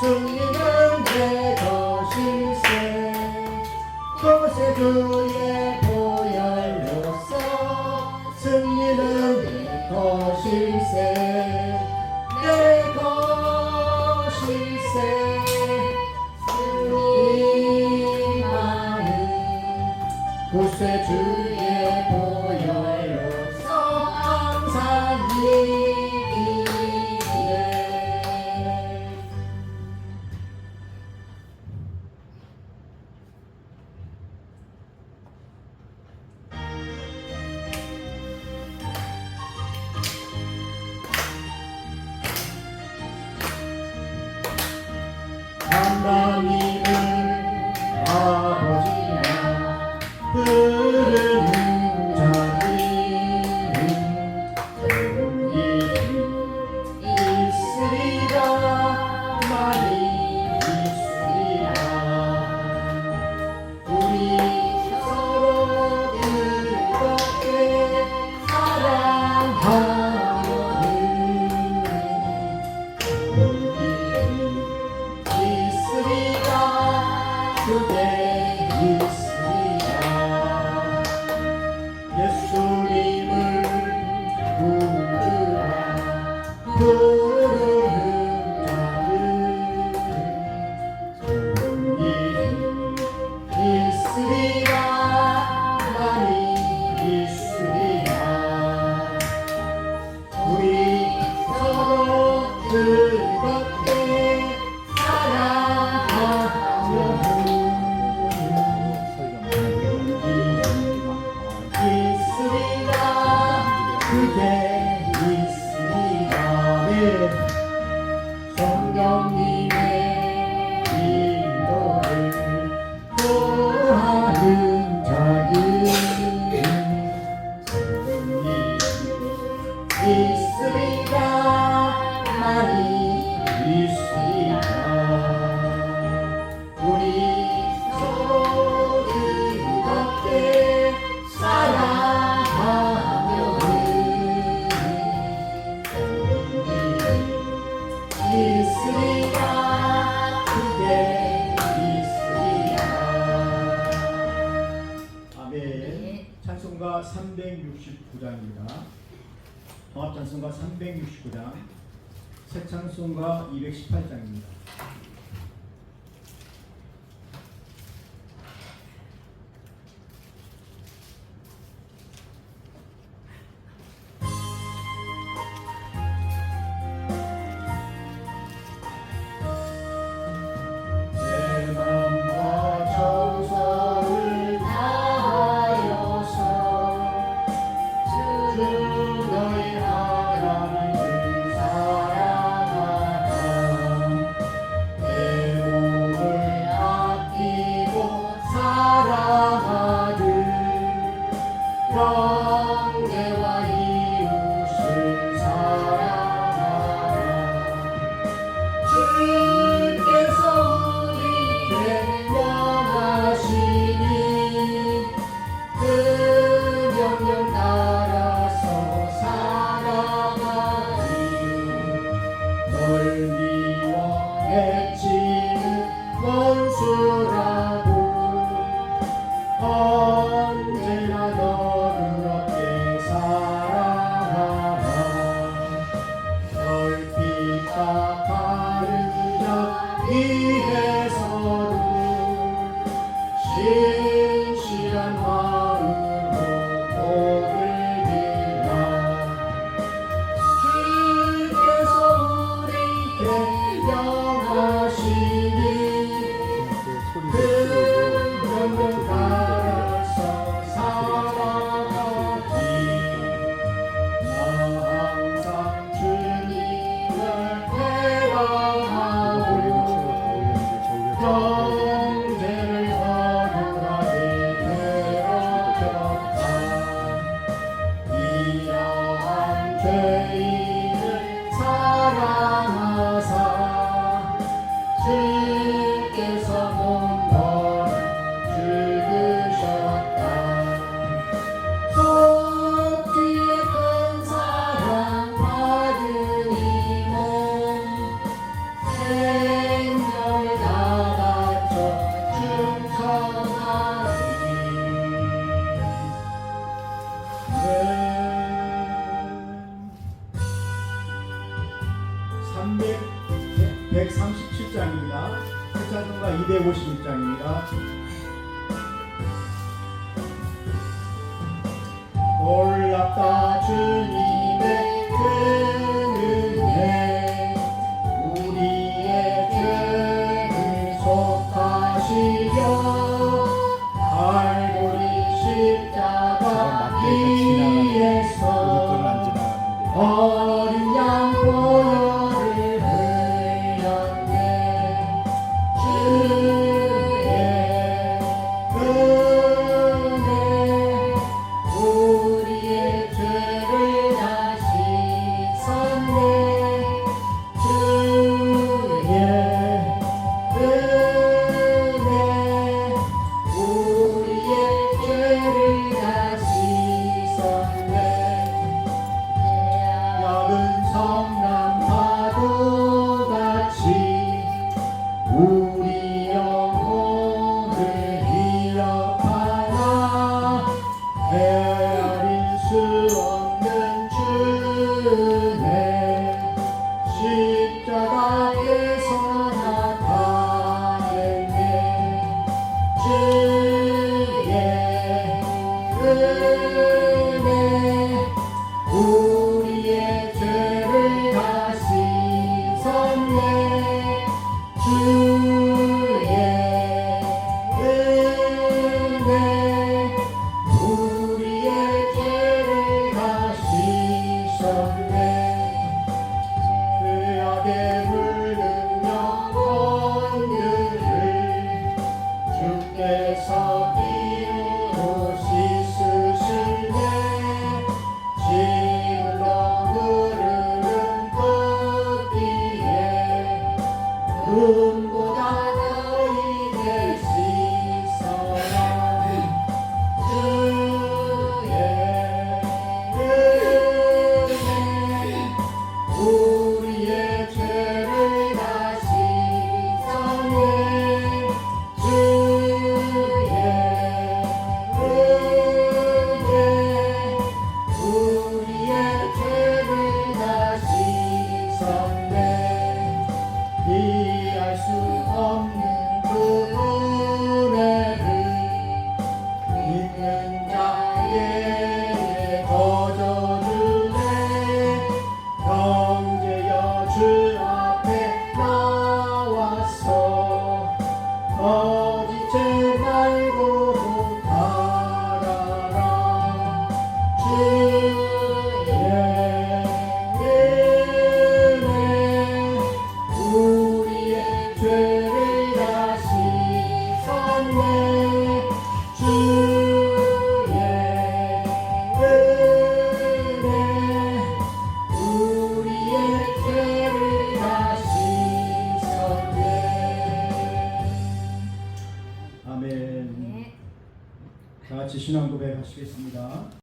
주님은 내 것일세. 곳에 그의 보혈로써 승리는 내 것일세. 내 것일세. 주님 마음 구세주 있으리라 많이 종합전선과 369장, 새창순과 218장입니다. 3137장입니다. 숫자동과 251장입니다. 올랐다. 하시겠습니다.